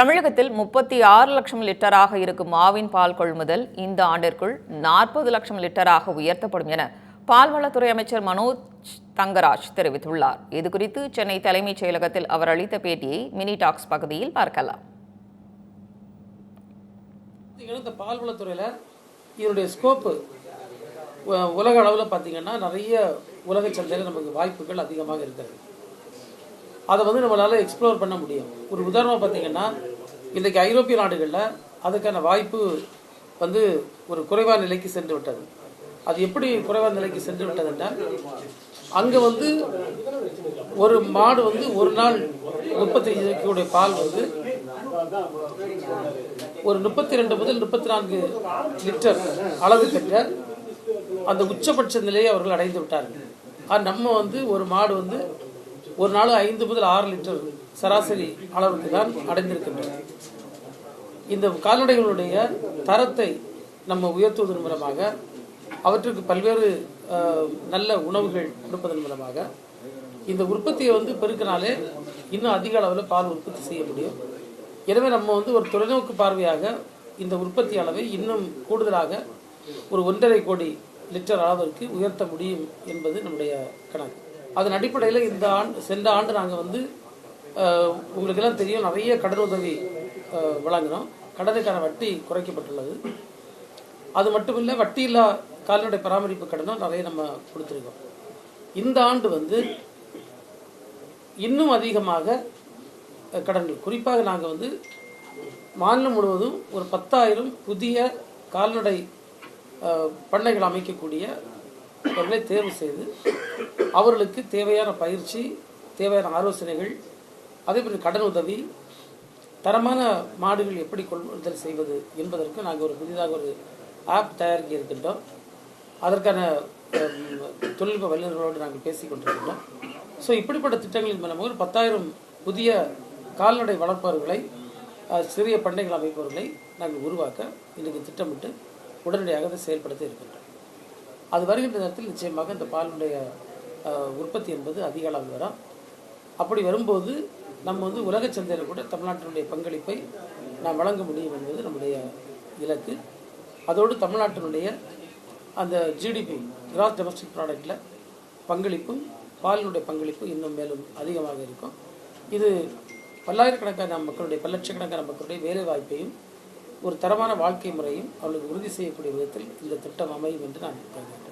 தமிழகத்தில் முப்பத்தி ஆறு லட்சம் லிட்டராக இருக்கும் மாவின் பால் கொள்முதல் இந்த ஆண்டிற்குள் நாற்பது லட்சம் லிட்டராக உயர்த்தப்படும் என பால்வளத்துறை அமைச்சர் மனோஜ் தங்கராஜ் தெரிவித்துள்ளார். இதுகுறித்து சென்னை தலைமைச் செயலகத்தில் அவர் அளித்த பேட்டியை மினி டாக்ஸ் பகுதியில் பார்க்கலாம். இந்த பால்வளத்துறையில் இதனுடைய ஸ்கோப்பு உலக அளவில் பார்த்தீங்கன்னா நிறைய உலக சந்தையில் நமக்கு வாய்ப்புகள் அதிகமாக இருக்கிறது. அதை வந்து நம்மளால் எக்ஸ்ப்ளோர் பண்ண முடியும். ஒரு உதாரணம் பார்த்தீங்கன்னா இன்றைக்கு ஐரோப்பிய நாடுகளில் அதுக்கான வாய்ப்பு வந்து ஒரு குறைவான நிலைக்கு சென்று விட்டது. அது எப்படி குறைவான நிலைக்கு சென்று விட்டதுன்னா அங்கே வந்து ஒரு மாடு வந்து ஒரு நாள் உற்பத்தி செய்யக்கூடிய பால் வந்து ஒரு முப்பத்தி ரெண்டு முதல் முப்பத்தி நான்கு லிட்டர் அளவு பெற்ற அந்த உச்சபட்ச நிலையை அவர்கள் அடைந்து விட்டார்கள். ஆனால் நம்ம வந்து ஒரு மாடு வந்து ஒரு நாள் ஐந்து முதல் ஆறு லிட்டர் சராசரி அளவுக்கு தான் அடைந்திருக்கின்றன இந்த கால்நடைகளுடைய தரத்தை நம்ம உயர்த்துவதன் மூலமாக அவற்றுக்கு பல்வேறு நல்ல உணவுகள் கொடுப்பதன் மூலமாக இந்த உற்பத்தியை வந்து பெருக்கினாலே இன்னும் அதிக அளவில் பால் உற்பத்தி செய்ய முடியும். எனவே நம்ம வந்து ஒரு தொலைநோக்கு பார்வையாக இந்த உற்பத்தி அளவை இன்னும் கூடுதலாக ஒரு ஒன்றரை கோடி லிட்டர் அளவிற்கு உயர்த்த முடியும் என்பது நம்முடைய கணக்கு. அதன் அடிப்படையில் இந்த ஆண்டு சென்ற ஆண்டு நாங்கள் வந்து உங்களுக்கெல்லாம் தெரியும் நிறைய கடனுதவி உதவி வழங்கினோம். கடனுக்கான வட்டி குறைக்கப்பட்டுள்ளது. அது மட்டுமில்லை வட்டியில்லா கால்நடை பராமரிப்பு கடனும் நிறைய நம்ம கொடுத்துருக்கோம். இந்த ஆண்டு வந்து இன்னும் அதிகமாக கடன்கள். குறிப்பாக நாங்கள் வந்து மாநிலம் முழுவதும் ஒரு பத்தாயிரம் புதிய கால்நடை பண்ணைகள் அமைக்கக்கூடிய அவர்களை தேர்வு செய்து அவர்களுக்கு தேவையான பயிற்சி தேவையான ஆலோசனைகள் அதே போல் கடன் உதவி தரமான மாடுகள் எப்படி கொள்முதல் செய்வது என்பதற்கு நாங்கள் ஒரு புதிதாக ஒரு ஆப் தயாரிக்க இருக்கின்றோம் அதற்கான தொழில்நுட்ப வல்லுநர்களோடு நாங்கள் பேசிக் கொண்டிருக்கின்றோம். ஸோ இப்படிப்பட்ட திட்டங்களின் மூலமாக ஒரு பத்தாயிரம் புதிய கால்நடை வளர்ப்பவர்களை சிறிய பண்ணைகள் அமைப்பவர்களை நாங்கள் உருவாக்க இன்றைக்கு திட்டமிட்டு உடனடியாக அதை செயல்படுத்த இருக்கின்றோம். அது வருகின்ற நேரத்தில் நிச்சயமாக இந்த பாலுடைய உற்பத்தி என்பது அதிக அளவு வரும். அப்படி வரும்போது நம்ம வந்து உலக சந்தையில் கூட தமிழ்நாட்டினுடைய பங்களிப்பை நாம் வழங்க முடியும் என்பது நம்முடைய இலக்கு. அதோடு தமிழ்நாட்டினுடைய அந்த ஜிடிபி கிராஸ் டொமஸ்டிக் ப்ராடக்டில் பங்களிப்பும் பாலினுடைய பங்களிப்பு இன்னும் மேலும் அதிகமாக இருக்கும். இது பல்லாயிரக்கணக்கான மக்களுடைய பல லட்சக்கணக்கான மக்களுடைய வேலைவாய்ப்பையும் ஒரு தரமான வாழ்க்கை முறையும் அவளுக்கு உறுதி செய்யக்கூடிய விதத்தில் இந்த திட்டம் அமையும் என்று நான் கருதுகிறேன்.